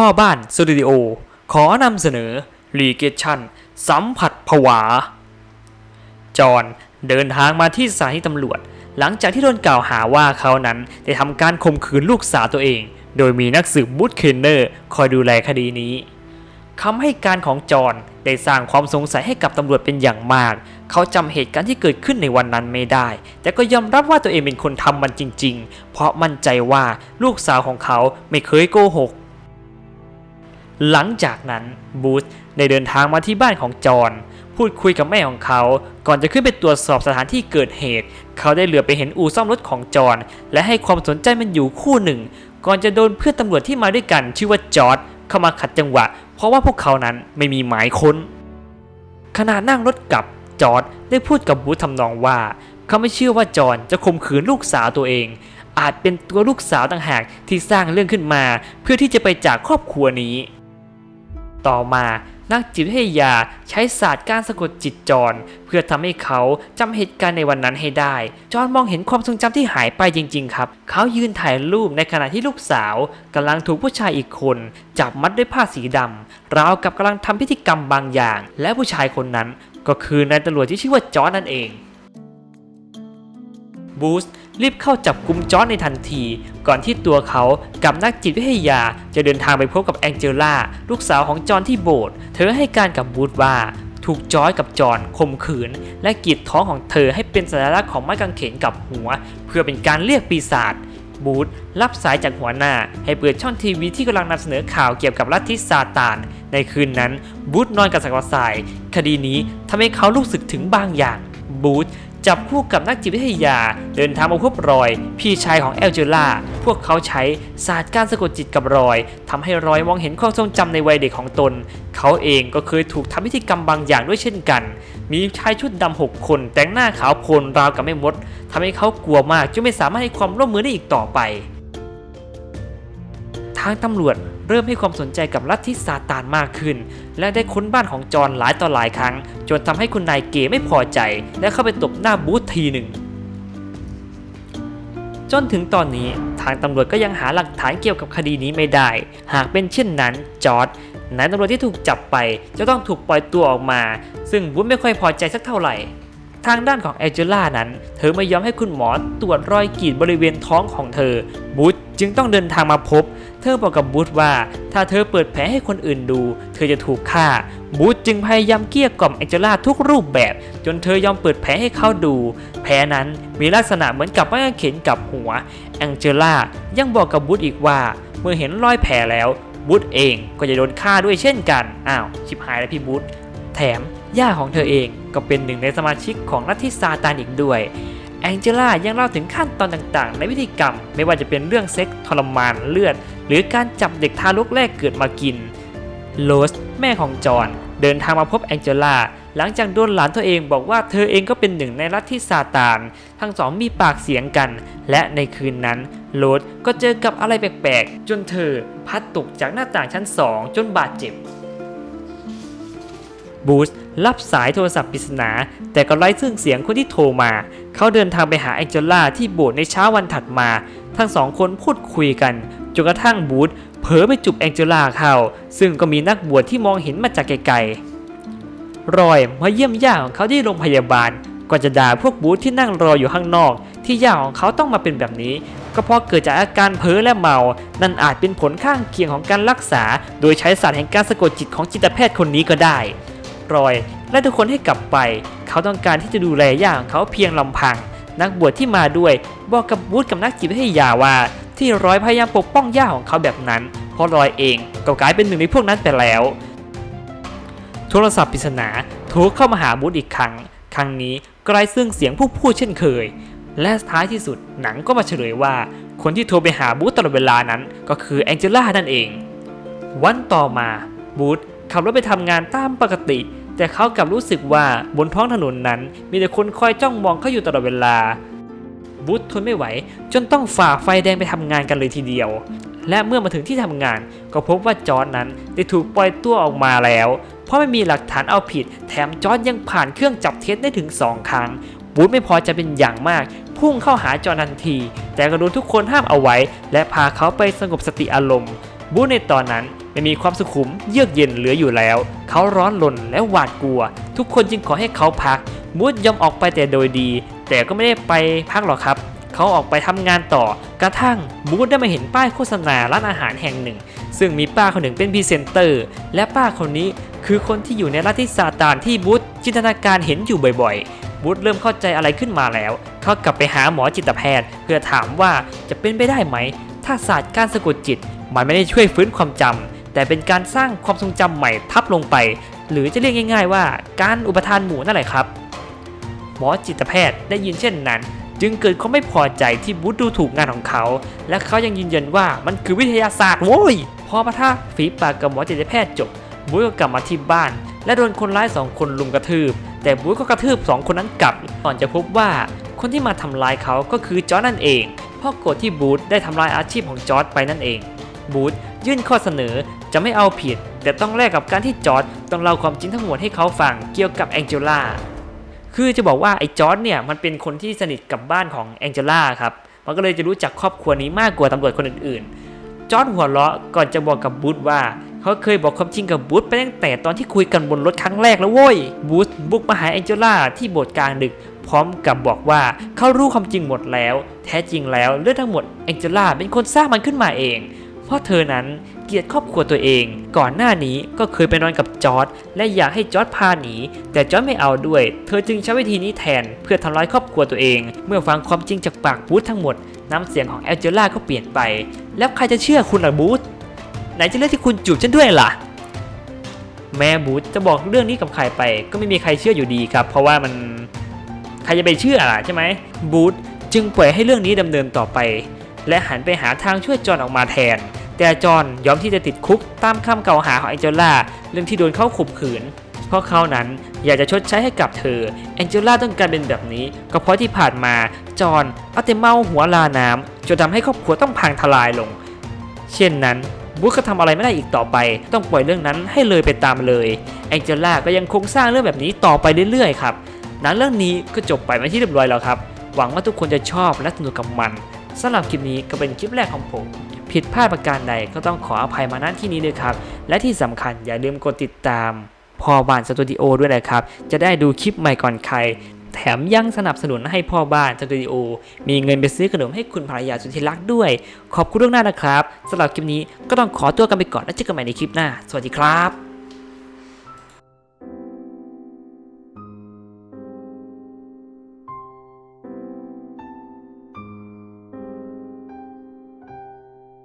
พ่อบ้านสตูดิโอ ขอนำเสนอรีเกชั่นสัมผัสผวา จอน เดินทางมาที่สถานีตำรวจ หลังจากที่โดนกล่าวหาว่าเขานั้นได้ทำการข่มขืนลูกสาวตัวเอง โดยมีนักสืบบูธเคนเนอร์คอยดูแลคดีนี้คำให้การของจอนได้สร้างความสงสัยให้กับตำรวจเป็นอย่างมาก เขาจำเหตุการณ์ที่เกิดขึ้นในวันนั้นไม่ได้ แต่ก็ยอมรับว่าตัวเองเป็นคนทำมันจริง ๆ เพราะมั่นใจว่าลูกสาวของเขาไม่เคยโกหก หลังจากนั้นบูธได้เดินทางมาที่บ้านของจอห์นพูดคุยกับแม่ของเขา ก่อนจะขึ้นไปตรวจสอบสถานที่เกิดเหตุ เขาได้เหลือไปเห็นอู่ซ่อมรถของจอห์นและให้ความสนใจมันอยู่คู่หนึ่ง ก่อนจะโดนเพื่อนตำรวจที่มาด้วยกัน ชื่อว่าจอร์ดเข้ามาขัดจังหวะ เพราะว่าพวกเขานั้นไม่มีหมายค้นขณะนั่งรถกลับจอร์ดได้พูดกับบูธทำนองว่า เขาไม่เชื่อว่าจอห์นจะข่มขืนลูกสาวตัวเอง อาจเป็นตัวลูกสาวต่างหากที่สร้างเรื่องขึ้นมา เพื่อที่จะไปจากครอบครัวนี้ ต่อมานักจิตวิทยาใช้ศาสตร์การสะกดจิตจรเพื่อทำให้เขาจำเหตุการณ์ในวันนั้นให้ได้ จอนมองเห็นความทรงจำที่หายไปจริง ๆ ครับ เขายืนถ่ายรูปในขณะที่ลูกสาวกำลังถูกผู้ชายอีกคน จับมัดด้วยผ้าสีดำราวกับกำลังทำพิธีกรรมบางอย่าง และผู้ชายคนนั้น ก็คือนายตำรวจที่ชื่อว่าจอนนั่นเองบูส รีบเข้าจับกลุ่มจอร์นในทันที ก่อนที่ตัวเขากับนักจิตวิทยาจะเดินทางไปพบกับแองเจล่าลูกสาวของจอร์นที่โบสถ์เธอให้การกับบูสว่าถูกจอร์กับจอห์นข่มขืน และกีดท้องของเธอให้เป็นสัญลักษณ์ของไม้กางเขนกับหัว เพื่อเป็นการเรียกปีศาจบูธรับสายจากหัวหน้า ให้เปิดช่องทีวีที่กำลังนำเสนอข่าวเกี่ยวกับลัทธิซาตาน ในคืนนั้นบูธนอนกับสักวสาย คดีนี้ทำให้เขารู้สึกถึงบางอย่างบูธ จับคู่กับนักจิตวิทยา เดินทางมาพบรอย พี่ชายของแอลเจล่า พวกเขาใช้ศาสตร์การสะกดจิตกับรอยทำให้รอยมองเห็นความทรงจำในวัยเด็กของตน เขาเองก็เคยถูกทำพิธีกรรมบางอย่างด้วยเช่นกัน มีชายชุดดำหกคน แต่งหน้าขาวโพลนราวกับแม่มดทำให้เขากลัวมากจนไม่สามารถให้ความร่วมมือได้อีกต่อไปางตำรวจเริ่มให้ความสนใจกับลัทธิซาตานมากขึ้น และได้ค้นบ้านของจอห์นหลายต่อหลายครั้ง จนทำให้คุณนายเก๋ไม่พอใจ และเข้าไปตบหน้าบูธทีหนึ่ง จนถึงตอนนี้ทางตำรวจก็ยังหาหลักฐานเกี่ยวกับคดีนี้ไม่ได้ หากเป็นเช่นนั้นจอร์ดนายตำรวจที่ถูกจับไป จะต้องถูกปล่อยตัวออกมา ซึ่งบูธไม่ค่อยพอใจสักเท่าไหร่ทางด้านของแอเจล่านั้น เธอไม่ยอมให้คุณหมอตรวจรอยกรีดบริเวณท้องของเธอบูธจึงต้องเดินทางมาพบ เธอบอกกับบูธว่า ถ้าเธอเปิดแผลให้คนอื่นดู เธอจะถูกฆ่า บูธจึงพยายามเกลี้ยกล่อมแองเจล่าทุกรูปแบบ จนเธอยอมเปิดแผลให้เขาดู แผลนั้นมีลักษณะเหมือนกับไม้าเข็นกับหัว แองเจล่ายังบอกกับบูธอีกว่า เมื่อเห็นรอยแผลแล้วบูธเองก็จะโดนฆ่าด้วยเช่นกัน อ้าวชิบหายแล้วพี่บูธแถมย่าของเธอเองก็เป็นหนึ่งในสมาชิกของลัทธิซาตานอีกด้วยแองเจล่ายังเล่าถึงขั้นตอนต่างๆ ในพิธีกรรม ไม่ว่าจะเป็นเรื่องเซ็กส์ทรมานเลือด หรือการจับเด็กทารกแรกเกิดมากินโรสแม่ของจอห์นเดินทางมาพบแองเจล่าหลังจากโดนหลานตัวเองบอกว่าเธอเองก็เป็นหนึ่งในลัทธิซาตาน ทั้งสองมีปากเสียงกัน และในคืนนั้น โรสก็เจอกับอะไรแปลกๆ จนเธอพัดตกจากหน้าต่างชั้นสองจนบาดเจ็บ บูสรับสายโทรศัพท์ปริศนา แต่ก็ไร้ซึ่งเสียงคนที่โทรมา เขาเดินทางไปหาแองเจล่าที่โบสถ์ในเช้าวันถัดมา ทั้งสองคนพูดคุยกัน จนกระทั่งบูสเผลอไปจุบแองเจล่าเข้าซึ่งก็มีนักบวชที่มองเห็นมาจากไกลๆรอยมาเยี่ยมย่าของเขาที่โรงพยาบาลก่อนจะด่าพวกบูธที่นั่งรออยู่ข้างนอก ที่ย่าของเขาต้องมาเป็นแบบนี้ ก็เพราะเกิดจากอาการเพ้อและเมา นั่นอาจเป็นผลข้างเคียงของการรักษา โดยใช้ศาสตร์แห่งการสะกดจิตของจิตแพทย์คนนี้ก็ได้รอย และทุกคนให้กลับไป เขาต้องการที่จะดูแลย่าของเขาเพียงลำพัง นักบวชที่มาด้วย บอกกับบูธกับนักจิตวิทยาว่า ที่รอยพยายามปกป้องย่าของเขาแบบนั้น เพราะรอยเองก็กลายเป็นหนึ่งในพวกนั้นไปแล้ว โทรศัพท์ปริศนาโทรเข้ามาหาบูธอีกครั้ง ครั้งนี้กลซึ่งเสียงผู้พูดเช่นเคย และท้ายที่สุดหนังก็มาเฉลยว่า คนที่โทรไปหาบูธตลอดเวลานั้นก็คือแองเจล่านั่นเอง วันต่อมาบูธขับรถไปทำงานตามปกติ แต่เขากลับรู้สึกว่าบนท้องถนนนั้น มีแต่คนคอยจ้องมองเขาอยู่ตลอดเวลา บูธทนไม่ไหว จนต้องฝ่าไฟแดงไปทำงานกันเลยทีเดียว และเมื่อมาถึงที่ทำงาน ก็พบว่าจอร์นนั้นได้ถูกปล่อยตัวออกมาแล้ว เพราะไม่มีหลักฐานเอาผิด แถมจอร์นยังผ่านเครื่องจับเท็จได้ถึง 2 ครั้งบูธไม่พอใจะเป็นอย่างมาก พุ่งเข้าหาจอร์นทันที แต่ก็โดนทุกคนห้ามเอาไว้ และพาเขาไปสงบสติอารมณ์บูธในตอนนั้นไม่มีความสุขุมเยือกเย็นเหลืออยู่แล้ว เขาร้อนรนและหวาดกลัว ทุกคนจึงขอให้เขาพักบูธยอมออกไปแต่โดยดี แต่ก็ไม่ได้ไปพักหรอกครับ เขาออกไปทำงานต่อกระทั่งบูธได้มาเห็นป้ายโฆษณาร้านอาหารแห่งหนึ่ง ซึ่งมีป้าคนหนึ่งเป็นพรีเซนเตอร์ และป้าคนนี้คือคนที่อยู่ในลัฐทธิซาตานที่บูธจินตนาการเห็นอยู่บ่อยๆบูธเริ่มเข้าใจอะไรขึ้นมาแล้ว เขากลับไปหาหมอจิตแพทย์ เพื่อถามว่าจะเป็นไปได้ไหม ถ้าศาสตร์การสะกดจิต มันไม่ได้ช่วยฟื้นความจำแต่เป็นการสร้างความทรงจำใหม่ทับลงไป หรือจะเรียกง่าย ๆ ว่าการอุปทานหมู่นั่นแหละครับ หมอจิตแพทย์ได้ยินเช่นนั้น จึงเกิดความไม่พอใจที่บูธดูถูกงานของเขา และเขายังยืนยันว่ามันคือวิทยาศาสตร์โว้ยพอปะทะฝีปากกับหมอจิตแพทย์จบบูธก็กลับมาที่บ้าน และโดนคนร้ายสองคนลุมกระทืบ แต่บูธก็กระทืบสองคนนั้นกลับก่อนจะพบว่าคนที่มาทำร้ายเขาก็คือจอร์นั่นเองเพราะโกรธที่บูธได้ทำลายอาชีพของจอร์จไปนั่นเองบูธยื่นข้อเสนอจะไม่เอาผิด แต่ต้องแลกกับการที่จอร์จต้องเล่าความจริงทั้งหมดให้เขาฟังเกี่ยวกับแองเจล่า คือจะบอกว่าไอ้จอร์ดเนี่ยมันเป็นคนที่สนิทกับบ้านของแองเจล่าครับ มันก็เลยจะรู้จักครอบครัวนี้มากกว่าตำรวจคนอื่นๆ จอร์ดหัวเราะก่อนจะบอกกับบูธว่า เขาเคยบอกความจริงกับบูธไปตั้งแต่ตอนที่คุยกันบนรถครั้งแรกแล้วโว้ย บูธบุกมาหาแองเจล่าที่โบสถ์กลางดึก พร้อมกับบอกว่าเขารู้ความจริงหมดแล้ว แท้จริงแล้วเรื่องทั้งหมดแองเจล่าเป็นคนสร้างมันขึ้นมาเอง เพราะเธอนั้นเกลียดครอบครัวตัวเอง ก่อนหน้านี้ก็เคยไปนอนกับจอร์ดและอยากให้จอร์ดพาหนี แต่จอร์ดไม่เอาด้วย เธอจึงใช้วิธีนี้แทนเพื่อทำร้ายครอบครัวตัวเอง เมื่อฟังความจริงจากปากบูธทั้งหมด น้ำเสียงของแอลเจล่าก็เปลี่ยนไป แล้วใครจะเชื่อคุณล่ะบูธไหนจะเลือกที่คุณจูบฉันด้วยล่ะแม่บูธจะบอกเรื่องนี้กับใครไป ก็ไม่มีใครเชื่ออยู่ดีครับ เพราะว่ามันใครจะไปเชื่อล่ะใช่ไหมบูธจึงปล่อยให้เรื่องนี้ดำเนินต่อไป และหันไปหาทางช่วยจอห์นออกมาแทน แต่จอนยอมที่จะติดคุกตามคำกล่าวหาของแองเจล่าเรื่องที่โดนเขาข่มขืน เพราะเขานั้นอยากจะชดใช้ให้กับเธอแองเจล่าต้องการเป็นแบบนี้ ก็เพราะที่ผ่านมาจอนเอาแต่เมาหัวลาน้ำจนทำให้ครอบครัวต้องพังทลายลง เช่นนั้นบูธก็ทำอะไรไม่ได้อีกต่อไป ต้องปล่อยเรื่องนั้นให้เลยไปตามเลยแองเจล่าก็ยังคงสร้างเรื่องแบบนี้ต่อไปเรื่อยๆครับหนังเรื่องนี้ก็จบไปเป็นที่เรียบร้อยแล้วครับ หวังว่าทุกคนจะชอบและสนุกกับมันสำหรับคลิปนี้ก็เป็นคลิปแรกของผม ผิดพลาดประการใดก็ต้องขออภัยมาณที่นี้ด้วยครับ และที่สำคัญอย่าลืมกดติดตามพ่อบ้านสตูดิโอด้วยนะครับ จะได้ดูคลิปใหม่ก่อนใคร แถมยังสนับสนุนให้พ่อบ้านสตูดิโอ มีเงินไปซื้อขนมให้คุณภรรยาสุดที่รักด้วย ขอบคุณล่วงหน้านะครับสำหรับคลิปนี้ก็ต้องขอตัวกันไปก่อนแล้วเจอกันใหม่ในคลิปหน้า สวัสดีครับ